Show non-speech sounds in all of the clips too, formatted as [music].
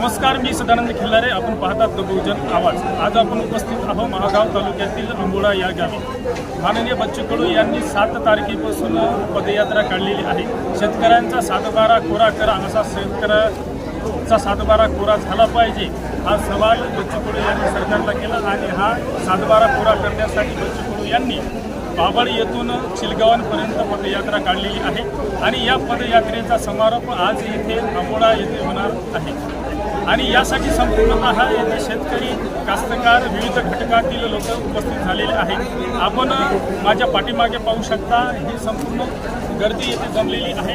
नमस्कार मी सदानंद खिल्लारे. आपण पाहतात द बहुजन आवाज. आज आपण उपस्थित आहोत महागाव तालुक्यातील अंबोळा या गावी. माननीय बच्चू कडू यांनी सात तारखेपासून पदयात्रा काढलेली आहे. शेतकऱ्यांचा सातबारा कोरा करा असा शेतकऱ्याचा सातबारा कोरा झाला पाहिजे हा सवाल बच्चू कडू यांनी सरकारला केला आणि हा सातबारा कोरा करण्यासाठी बच्चू कडू यांनी बाबळ येथून चिलगावांपर्यंत पदयात्रा काढलेली आहे. आणि या पदयात्रेचा समारोप आज येथे अंबोळा येथे होणार आहे. आणि यासाठी संपूर्णतः येथे शेतकरी कास्तकार विविध घटकातील लोक उपस्थित झालेले आहेत. आपण माझ्या पाठीमागे पाहू शकता ही संपूर्ण गर्दी येथे जमलेली आहे.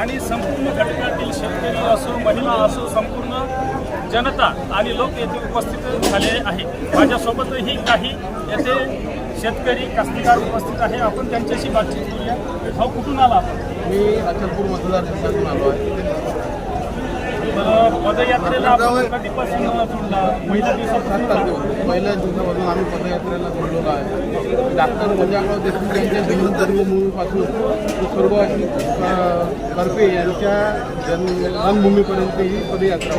आणि संपूर्ण घटकातील शेतकरी असो महिला असो संपूर्ण जनता आणि लोक येथे उपस्थित झालेले आहे माझ्यासोबतही काही येथे शेतकरी कास्तकार उपस्थित आहे. आपण त्यांच्याशी बातचीत करूया. हा कुठून आला आपण? मी अचलपूर मतदारसंघातून आलो आहे. पदयात्रेला कधीपासून जोडला? पहिल्या दिवसापासून पहिल्या दिवसापासून आम्ही पदयात्रेला जोडलेलो आहे. डॉक्टर वजाराव देशमुख यांच्या जीवनधर्म ते सर्व करपे यांच्या जन्मभूमीपर्यंत ही पदयात्रा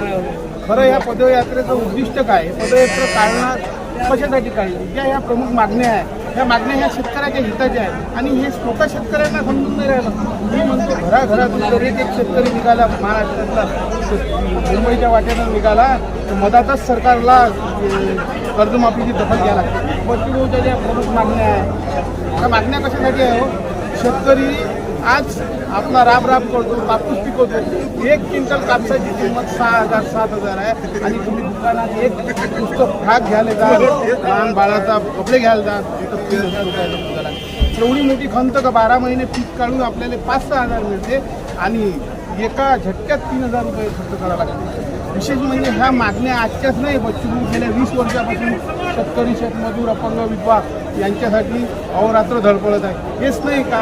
खरं ह्या पदयात्रेचं उद्दिष्ट काय? पदयात्रा काढणार कशासाठी काढली ज्या ह्या प्रमुख मागण्या आहेत ह्या मागण्या ह्या शेतकऱ्याच्या हिताच्या आहेत. आणि हे स्वतः शेतकऱ्यांना समजून नाही राहिलं. मी म्हणतो घराघरातून जर एक एक शेतकरी निघाला महाराष्ट्रातला. मुंबईच्या वाट्यानं निघाला तर मधातच सरकारला कर्जमाफीची दखल घ्यायला लागते बच्चूभाऊच्या ज्या प्रमुख मागण्या आहेत त्या मागण्या कशासाठी आहे हो? शेतकरी आज आपला राब राब करतो कापूस पिकवतो. एक क्विंटल कापसाची किंमत सहा हजार सात हजार आहे. आणि तुम्ही दुकानात एक पुस्तक भाग घ्यायला जा लहान बाळाचा कपडे घ्यायला जा तर तीन हजार रुपयाला एवढी मोठी खंत का? बारा महिने पीक काढून आपल्याला पाच सहा हजार मिळते. आणि एका झटक्यात तीन हजार रुपये खर्च करावा लागते विशेष म्हणजे ह्या मागण्या आजच्याच नाही बच्चू गेल्या वीस वर्षापासून शेतकरी शेतमजूर अपंग विधवा यांच्यासाठी अहोरात्र धडपडत आहे. हेच नाही का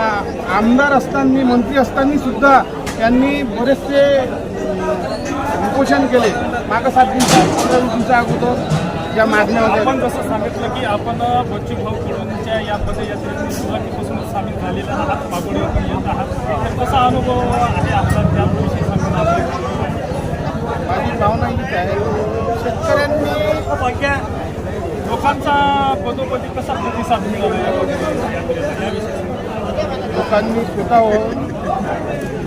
आमदार असताना मंत्री असताना सुद्धा त्यांनी बरेचसे उपोषण केले. मागं सात दिवसा पंधरा दिवसा अगोदर या मागण्या होत्या. आपण जसं सांगितलं की आपण बच्चू भाऊ कडूनच्या या पदयात्रेत सुरुवातीपासून सामील झालेला आहात बागोडी येत आहात. तर कसा अनुभव आहे आपला त्याविषयी सांगून आपण माझी भावना हीच आहे शेतकऱ्यांनी लोकांचा पदोपदी कसा प्रतिसाद मिळाला लोकांनी स्वतःवर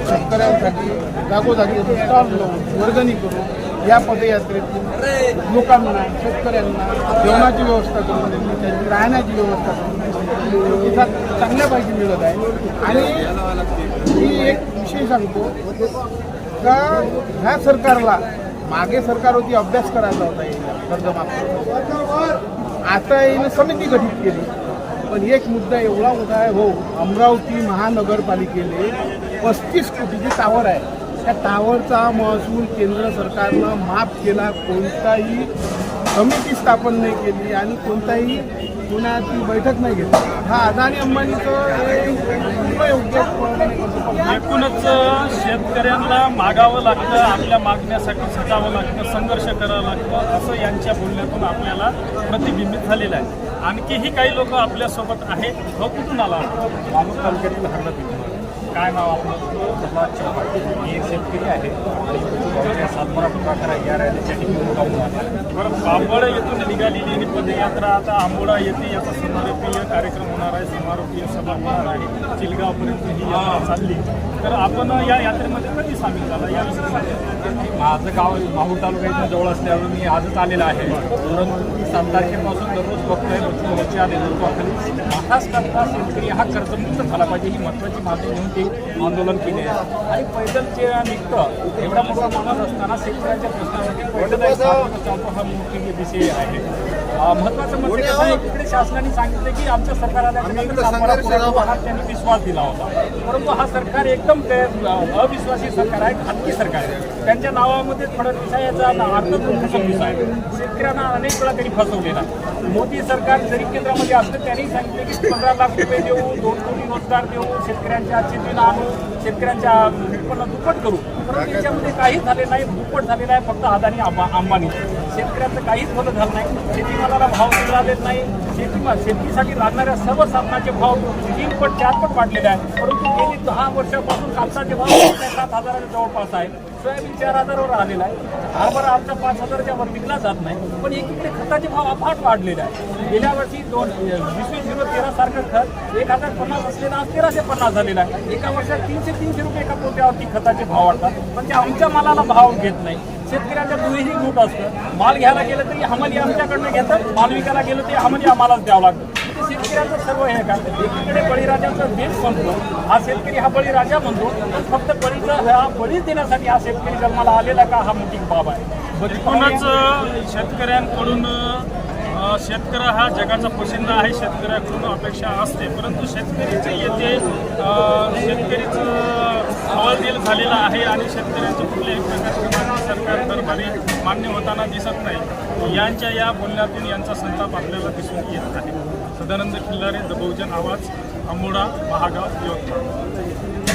शेतकऱ्यांसाठी जागोजागी स्टॉल लावून वर्गणी करून या पदयात्रेतून लोकांना शेतकऱ्यांना जेवणाची व्यवस्था करून दिली त्यांची राहण्याची व्यवस्था करून दिली. प्रतिसाद चांगल्यापैकी मिळत आहे. आणि मी एक विषय सांगतो का ह्या सरकारला मागे सरकार होती अभ्यास करायचा होता कर्जमाफी आता येणं समिती गठीत केली. पण एक मुद्दा एवढा होता आहे हो अमरावती महानगरपालिकेने पस्तीस कोटीची टावर आहे. त्या टावरचा महसूल केंद्र सरकारनं माफ केला कोणताही समिती स्थापन नाही केली आणि कोणताही पुण्याची बैठक नाही घेतली. हा अदानी अंबानीचं हे एकूणच शेतकऱ्यांना मागावं लागतं आपल्या मागण्यासाठी झटावं लागतं संघर्ष करावं लागतं असं यांच्या बोलण्यातून आपल्याला प्रतिबिंबित झालेलं आहे. आणखीही काही लोक आपल्यासोबत आहेत. भाऊ कुठून आला? मानूर तालुक्यातील हरणात काय नाव आपलं प्रल्हाद मी एक शेतकरी आहे. आणि सातबारा प्रकार या रॅलीसाठी ठिकाणी जाऊन आले बरं बांबड येथून निघालेली ही पदयात्रा आता आंबोळा येते याचा समारोपीय कार्यक्रम होणार आहे समारोपीय सभा होणार आहे. चिलगावपर्यंत ही यात्रा चालली. तर आपण या यात्रेमध्ये कधी सामील झाला? या माझं गाव माहूर तालुक्याच्या जवळ असल्यावर मी आजच आलेला आहे. परंतु सात तारखेपासून दररोज बघतोय बच्चूच्या नेतृत्वाखाली महाराष्ट्रातला शेतकरी हा कर्जमुक्त झाला पाहिजे ही महत्त्वाची मागणी घेऊन ते आंदोलन केले आहे. आणि पैदल जे निघतं एवढा मोठा माणूस असताना शेतकऱ्यांच्या प्रश्नासाठी पैदल हा मुख्य विषय आहे. अं, महत्त्वाचं म्हणजे कसं आहे, एकीकडे शासनाने सांगितलं की आमचं सरकार आल्यानंतर त्यांनी विश्वास दिला होता. परंतु हा सरकार एकदम अविश्वासी सरकार आहे खाजगी सरकार आहे. त्यांच्या नावामध्ये फडणवीस आहे याचा अर्थ फसवणूक आहे. शेतकऱ्यांना अनेक वेळा त्यांनी फसवलेला. मोदी सरकार जरी केंद्रामध्ये असलं त्यांनी सांगितलं की पंधरा लाख रुपये देऊ दोन कोटी रोजगार देऊ शेतकऱ्यांच्या चिंतेला आणू शेतकऱ्यांच्या उत्पन्न दुप्पट करू. परंतु याच्यामध्ये काहीच झाले नाही दुप्पट झालेलं आहे फक्त अदानी अंबा अंबानी. शेतकऱ्यांचं काहीच भलं झालं नाही. शेतीमालाला भाव मिळाले नाही. शेती शेतीसाठी लागणाऱ्या सर्व साधनाचे भाव तीन पट चार पट वाढलेले आहे परंतु दहा वर्षापासून कापसाचे भाव [coughs] सात हजाराच्या जवळपास आहे. सोयाबीन चार हजारावर आलेला आहे. हरभरा आमचा पाच हजाराच्या वर विकला जात नाही पण एकीकडे खताचे भाव अफाट वाढलेले आहे. गेल्या वर्षी दोन वीस झिरो तेरा सारखं खत एक हजार पन्नास असलेलं आज तेराशे पन्नास झालेला आहे. एका वर्षात तीनशे तीनशे रुपये एका पोत्यावरती खताचे भाव वाढतात. पण ते आमच्या मालाला भाव घेत नाही. शेतकऱ्याच्या दुहेरी लूट असतं. माल घ्यायला गेलं तरी हमाली आमच्याकडनं घेतात. माल विकायला गेलं तरी हमाली आम्हालाच द्यावं लागतं. शेतकऱ्याचं सर्व हे का एकीकडे बळीराजाचा देश म्हणतो हा शेतकरी हा बळीराजा म्हणतो फक्त बळीचा हा बळी देण्यासाठी हा शेतकरी जन्माला आलेला का हा मोठी बाब आहे. म्हणजे एकूणच शेतकऱ्यांकडून अ, शेतकरी हा जगाचा पोशिंदा आहे शेतकऱ्याकडून अपेक्षा असते परंतु शेतकरीचे येथे शेतकरीचं हवालदिल झालेलं आहे आणि शेतकऱ्यांचं कुठल्याही प्रकारची सरकार दरबारी मान्य होताना दिसत नाही. यांच्या या बोलण्यातून यांचा संताप आपल्याला दिसून येत आहे. सदानंद खिल्लारे द बहुजन आवाज अंबोडा महागाव यवतमाळ.